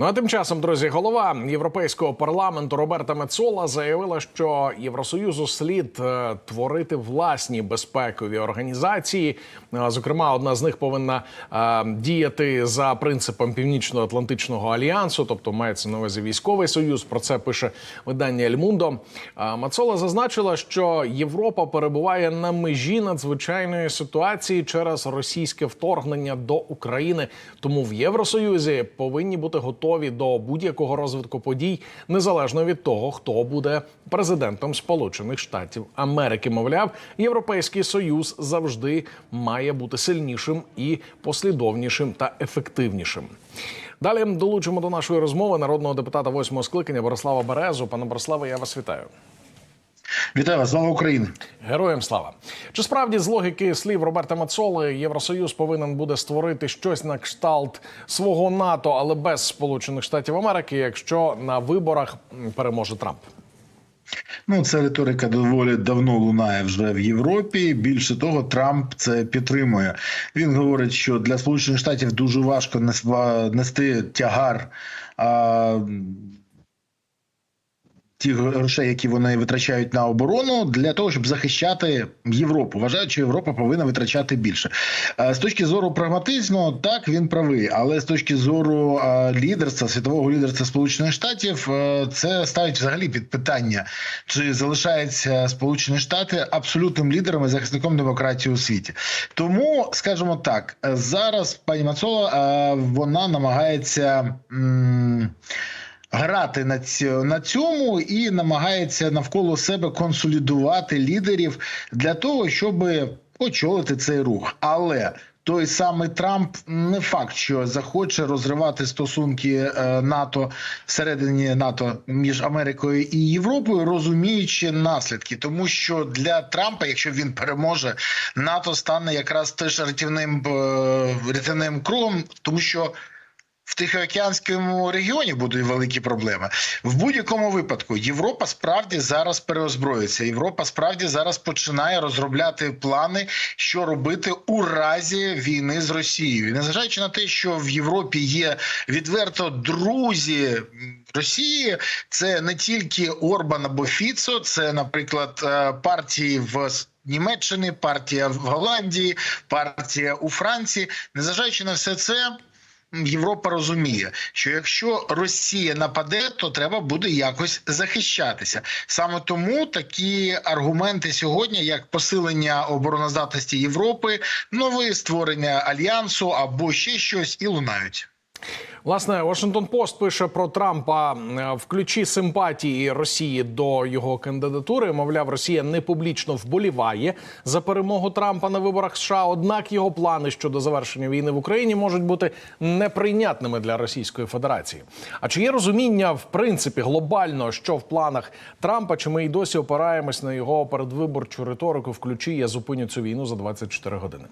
Ну а тим часом, друзі, голова європейського парламенту Роберта Мецола заявила, що Євросоюзу слід е, творити власні безпекові організації. Е, Зокрема, одна з них повинна е, діяти за принципом Північно-Атлантичного альянсу, тобто мається на увазі військовий союз. Про це пише видання Ель Мундо. Е, Мацола зазначила, що Європа перебуває на межі надзвичайної ситуації через російське вторгнення до України. Тому в Євросоюзі повинні бути готові до будь-якого розвитку подій, незалежно від того, хто буде президентом Сполучених Штатів Америки. Мовляв, європейський союз завжди має бути сильнішим і послідовнішим та ефективнішим. Далі долучимо до нашої розмови народного депутата восьмого скликання Борислава Березу. Пане Бориславе, я вас вітаю. Вітаю вас, слава Україні. Героям слава! Чи справді з логіки слів Роберта Мацоли Євросоюз повинен буде створити щось на кшталт свого НАТО, але без Сполучених Штатів Америки, якщо на виборах переможе Трамп? Ну, ця риторика доволі давно лунає вже в Європі. Більше того, Трамп це підтримує. Він говорить, що для Сполучених Штатів дуже важко нести тягар. А, Ті грошей, які вони витрачають на оборону, для того, щоб захищати Європу. Вважають, що Європа повинна витрачати більше. Е, З точки зору прагматизму, так він правий, але з точки зору е, лідерства, світового лідерства Сполучених Штатів, е, це ставить взагалі під питання, чи залишаються Сполучені Штати абсолютним лідером і захисником демократії у світі. Тому, скажімо так, зараз пані Мацола вона намагається. м, Грати на на цьому і намагається навколо себе консолідувати лідерів для того, щоб очолити цей рух. Але той самий Трамп не факт, що захоче розривати стосунки е, НАТО всередині НАТО між Америкою і Європою, розуміючи наслідки, тому що для Трампа, якщо він переможе, НАТО стане якраз теж рятівним е, рятівним кругом, тому що. В Тихоокеанському регіоні будуть великі проблеми. В будь-якому випадку Європа справді зараз переозброїться. Європа справді зараз починає розробляти плани, що робити у разі війни з Росією. Незважаючи на те, що в Європі є відверто друзі Росії, це не тільки Орбан або Фіцо, це, наприклад, е, партії в Німеччини, партія в Голландії, партія у Франції. Незважаючи на все це. Європа розуміє, що якщо Росія нападе, то треба буде якось захищатися. Саме тому такі аргументи сьогодні, як посилення обороноздатності Європи, нове створення альянсу або ще щось, і лунають. Власне, Вашингтон Пост пише про Трампа е, в ключі симпатії Росії до його кандидатури. Мовляв, Росія не публічно вболіває за перемогу Трампа на виборах США. Однак його плани щодо завершення війни в Україні можуть бути неприйнятними для Російської Федерації. А чи є розуміння в принципі глобально, що в планах Трампа? Чи ми й досі опираємось на його передвиборчу риторику в ключі Я зупиню цю війну за 24 години?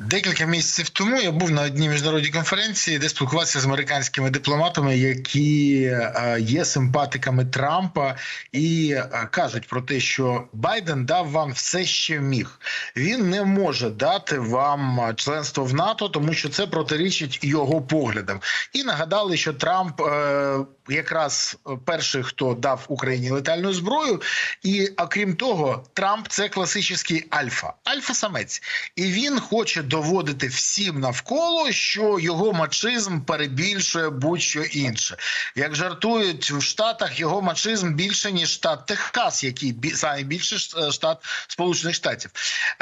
Декілька місяців тому я був на одній міжнародній конференції, де спілкувався з американськими дипломатами, які е, є симпатиками Трампа, і е, кажуть про те, що Байден дав вам все, що міг. Він не може дати вам членство в НАТО, тому що це протирічить його поглядам. І нагадали, що Трамп е, якраз перший, хто дав Україні летальну зброю, і окрім того, Трамп це класичний альфа, альфа-самець, і він хоче доводити всім навколо, що його мачизм перебільшує будь-що інше. Як жартують в Штатах, його мачизм більше ніж штат Техас, який бі- найбільший штат Сполучених Штатів.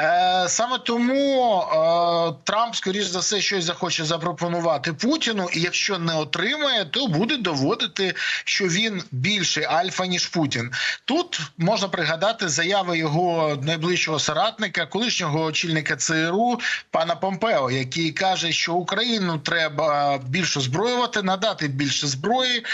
Е, саме тому е, Трамп, скоріш за все, щось захоче запропонувати Путіну, і якщо не отримає, то буде доводити, що він більший альфа ніж Путін. Тут можна пригадати заяви його найближчого соратника, колишнього очільника ЦРУ пана Помпео, який каже, що Україну треба більше зброювати, надати більше зброї,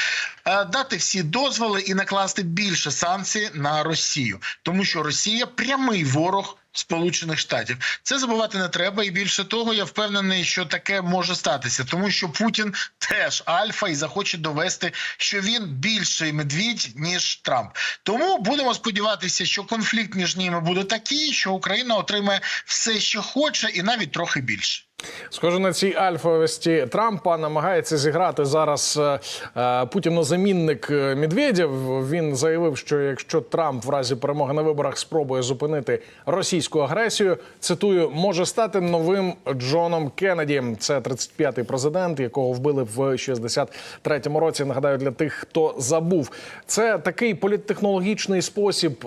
е, дати всі дозволи і накласти більше санкцій на Росію, тому що Росія прямий ворог. Сполучених Штатів це забувати не треба, і більше того, я впевнений, що таке може статися, тому що Путін теж альфа і захоче довести, що він більший медвідь ніж Трамп. Тому будемо сподіватися, що конфлікт між ними буде такий, що Україна отримає все, що хоче, і навіть трохи більше. Схоже на цій альфовості Трампа намагається зіграти зараз е, е, Путіно-замінник е, Медведєв. Він заявив, що якщо Трамп в разі перемоги на виборах спробує зупинити російську агресію, цитую, може стати новим Джоном Кеннеді. Це 35-й президент, якого вбили в 63-му році. Нагадаю, для тих, хто забув, це такий політтехнологічний спосіб.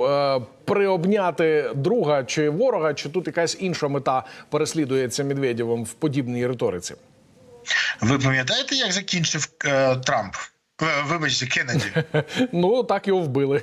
Приобняти друга чи ворога, чи тут якась інша мета переслідується Медведєвим в подібній риториці? Ви пам'ятаєте, як закінчив е, Трамп? Е, Вибачте, Кеннеді. Ну так його вбили.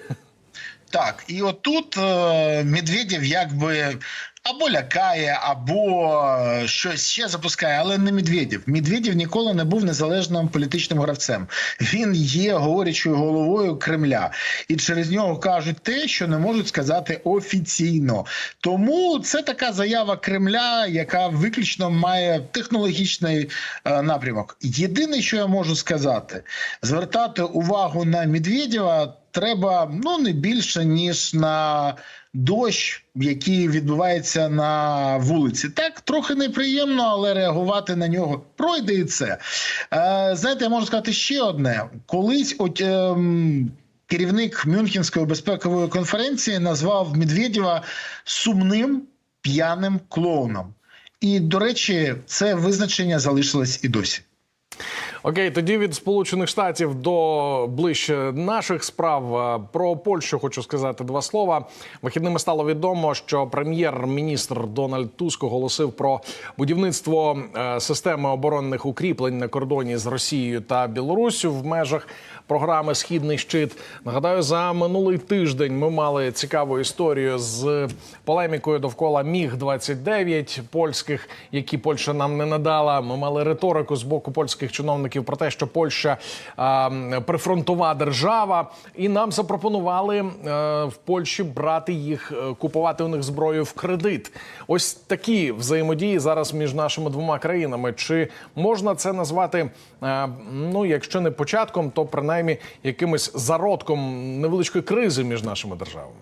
Так, і отут е, Медведєв якби або лякає, або е, щось ще запускає, але не Медведєв. Медведєв ніколи не був незалежним політичним гравцем. Він є говорячою головою Кремля, і через нього кажуть те, що не можуть сказати офіційно. Тому це така заява Кремля, яка виключно має технологічний е, напрямок. Єдине, що я можу сказати, звертати увагу на Медведєва треба ну не більше ніж на дощ, який відбувається на вулиці. Так трохи неприємно, але реагувати на нього пройде і це. Е, знаєте, я можу сказати ще одне: колись от. ем, Керівник Мюнхенської безпекової конференції назвав Медведєва сумним п'яним клоуном. І, до речі, це визначення залишилось і досі. Окей, тоді від Сполучених Штатів до ближче наших справ Е, про Польщу хочу сказати два слова. Вихідними стало відомо, що прем'єр-міністр Дональд Туск оголосив про будівництво е, системи оборонних укріплень на кордоні з Росією та Білоруссю в межах програми Східний щит. Нагадаю, за минулий тиждень ми мали цікаву історію з полемікою довкола Міг 29 польських, які Польща нам не надала. Ми мали риторику з боку польських чиновників про те, що Польща а, прифронтова держава, і нам запропонували е, в Польщі брати їх, е, купувати у них зброю в кредит. Ось такі взаємодії зараз між нашими двома країнами. Чи можна це назвати? е, ну, якщо не початком, то принаймні якимось зародком невеличкої кризи між нашими державами.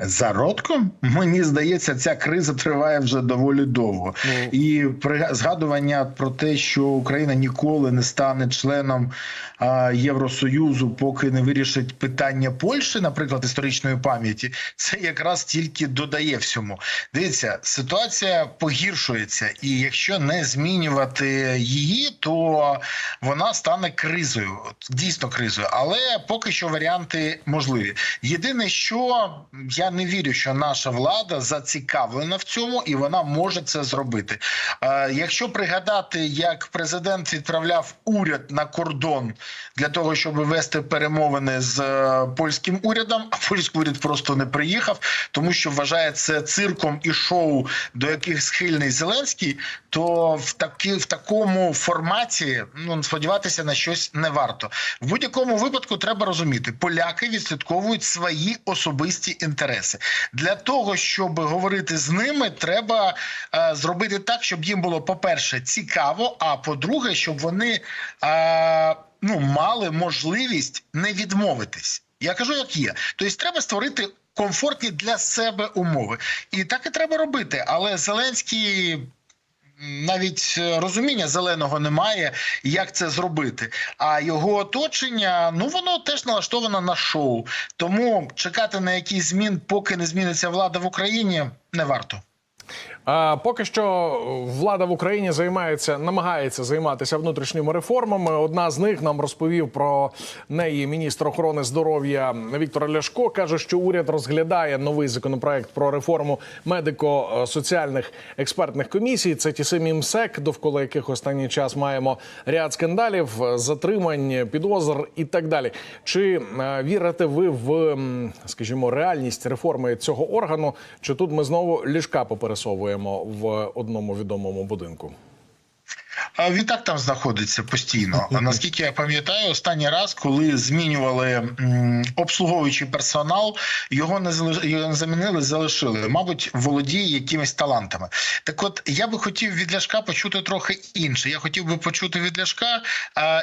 Зародком мені здається, ця криза триває вже доволі довго, і при згадування про те, що Україна ніколи не стане членом а, Євросоюзу, поки не вирішить питання Польщі, наприклад, історичної пам'яті, це якраз тільки додає всьому. Дивіться, ситуація погіршується, і якщо не змінювати її, то вона стане кризою, дійсно кризою. Але поки що варіанти можливі. Єдине, що я не вірю, що наша влада зацікавлена в цьому, і вона може це зробити. Е, якщо пригадати, як президент відправляв уряд на кордон для того, щоб вести перемовини з е, польським урядом, а польський уряд просто не приїхав, тому що вважає це цирком і шоу, до яких схильний Зеленський, то в такі в такому форматі ну сподіватися на щось не варто. В будь-якому випадку треба розуміти, поляки відслідковують свої особисті інтереси. Для того щоб говорити з ними, треба е, зробити так, щоб їм було по-перше цікаво, а по-друге, щоб вони е, ну мали можливість не відмовитись. Я кажу, як є. Тобто, треба створити. Комфортні для себе умови, і так і треба робити. Але Зеленський навіть е, розуміння зеленого немає, як це зробити. А його оточення, ну воно теж налаштовано на шоу. Тому чекати на якісь змін, поки не зміниться влада в Україні, не варто. Поки що влада в Україні займається, намагається займатися внутрішніми реформами. Одна з них нам розповів про неї міністр охорони здоров'я Віктор Ляшко. каже, що уряд розглядає новий законопроект про реформу медико-соціальних експертних комісій. Це ті самі МСЕК, довкола яких останній час маємо ряд скандалів, затримань, підозр і так далі. Чи е, вірите ви в, скажімо, реальність реформи цього органу? Чи тут ми знову ліжка попересовуємо в одному відомому будинку? А він так там знаходиться постійно. А Наскільки я пам'ятаю, останній раз, коли змінювали обслуговуючий персонал, його не його не замінили, залишили. Мабуть, володіє якимись талантами. Так, от я би хотів від Ляшка почути трохи інше. Я хотів би почути від Ляшка,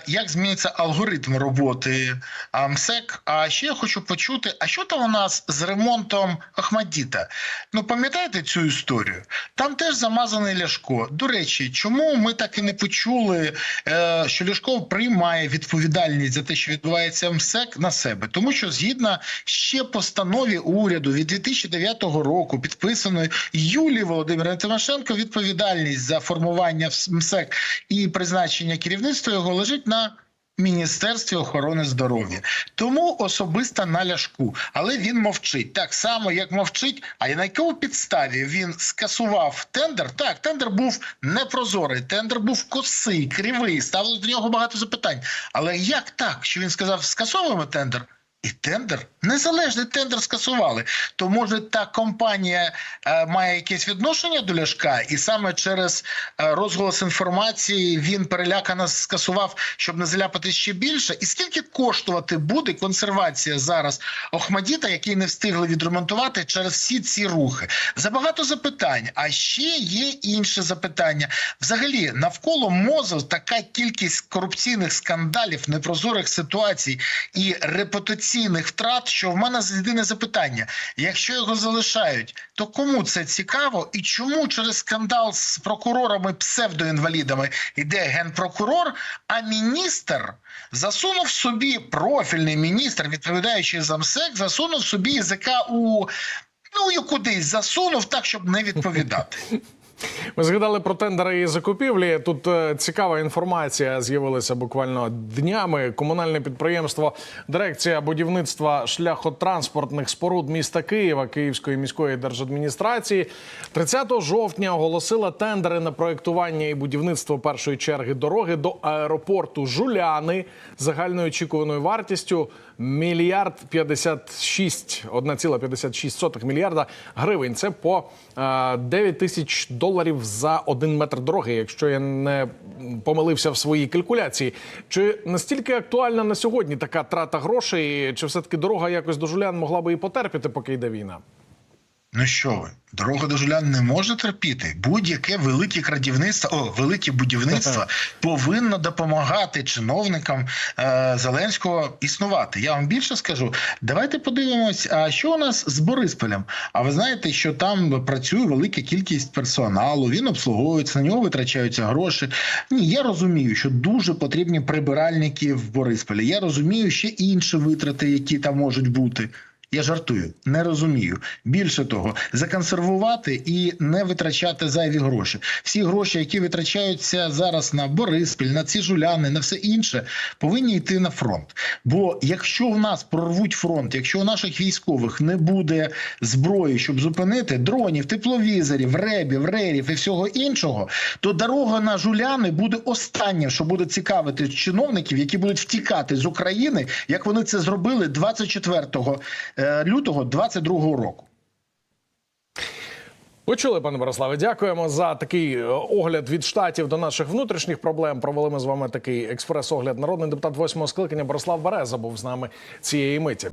як зміниться алгоритм роботи МСЕК. А ще я хочу почути, а що там у нас з ремонтом Ахмадіта? Ну пам'ятаєте цю історію? Там теж замазаний Ляшко. До речі, чому ми так і не почули, е, що Ляшко приймає відповідальність за те, що відбувається МСЕК на себе? Тому що згідно ще постанові уряду від 2009 року, підписаної Юлії Володимира Тимошенко, відповідальність за формування МСЕК і призначення керівництва його лежить на. Міністерстві охорони здоров'я тому особисто на ляшку, але він мовчить так само, як мовчить. А на якому підставі він скасував тендер? Так, тендер був непрозорий, тендер був косий, кривий. Ставили до нього багато запитань. Але як так, що він сказав, скасовуємо тендер? І тендер, незалежний тендер скасували. То може та компанія е, має якесь відношення до Ляшка, і саме через е, розголос інформації він перелякано скасував, щоб не заляпати ще більше. І скільки коштувати буде консервація зараз Охмадіта, який не встигли відремонтувати через всі ці рухи? Забагато запитань. А ще є інше запитання. Взагалі, навколо МОЗу така кількість корупційних скандалів, непрозорих ситуацій і репутаційних втрат, що в мене єдине запитання: якщо його залишають, то кому це цікаво, і чому через скандал з прокурорами псевдоінвалідами йде генпрокурор, а міністр засунув собі профільний міністр, відповідаючи за МСЕК, засунув собі язика у ну і кудись засунув так, щоб не відповідати. Ми згадали про тендери і закупівлі. Тут е, цікава інформація з'явилася буквально днями. Комунальне підприємство Дирекція будівництва шляхотранспортних споруд міста Києва Київської міської держадміністрації 30 жовтня оголосила тендери на проєктування і будівництво першої черги дороги до аеропорту Жуляни загальною очікуваною вартістю мільярд 56, 1,56 мільярда гривень. Це по е, 9 тисяч доларів за один метр дороги, якщо я не помилився в своїй калькуляції. Чи настільки актуальна на сьогодні така трата грошей? Чи все таки дорога якось до Жулян могла би і потерпіти, поки йде війна? Ну що ви, дорога до Жулян не може терпіти. Будь-яке велике крадівництво, о, велике будівництво повинно допомагати чиновникам е, Зеленського існувати. Я вам більше скажу. Давайте подивимось, а що у нас з Борисполем? А ви знаєте, що там працює велика кількість персоналу, він обслуговується, на нього витрачаються гроші. Ні, я розумію, що дуже потрібні прибиральники в Борисполі. Я розумію ще інші витрати, які там можуть бути. Я жартую, не розумію. Більше того, законсервувати і не витрачати зайві гроші. Всі гроші, які витрачаються зараз на Бориспіль, на ці жуляни, на все інше, повинні йти на фронт. Бо якщо в нас прорвуть фронт, якщо у наших військових не буде зброї, щоб зупинити дронів, тепловізорів, ребів, рерів і всього іншого, то дорога на жуляни буде останнє, що буде цікавити чиновників, які будуть втікати з України, як вони це зробили 24 е, лютого 22 року. Почули, пане Бориславе, дякуємо за такий е, огляд від штатів до наших внутрішніх проблем. Провели ми з вами такий експрес-огляд. Народний депутат восьмого скликання Борислав Береза був з нами цієї миті.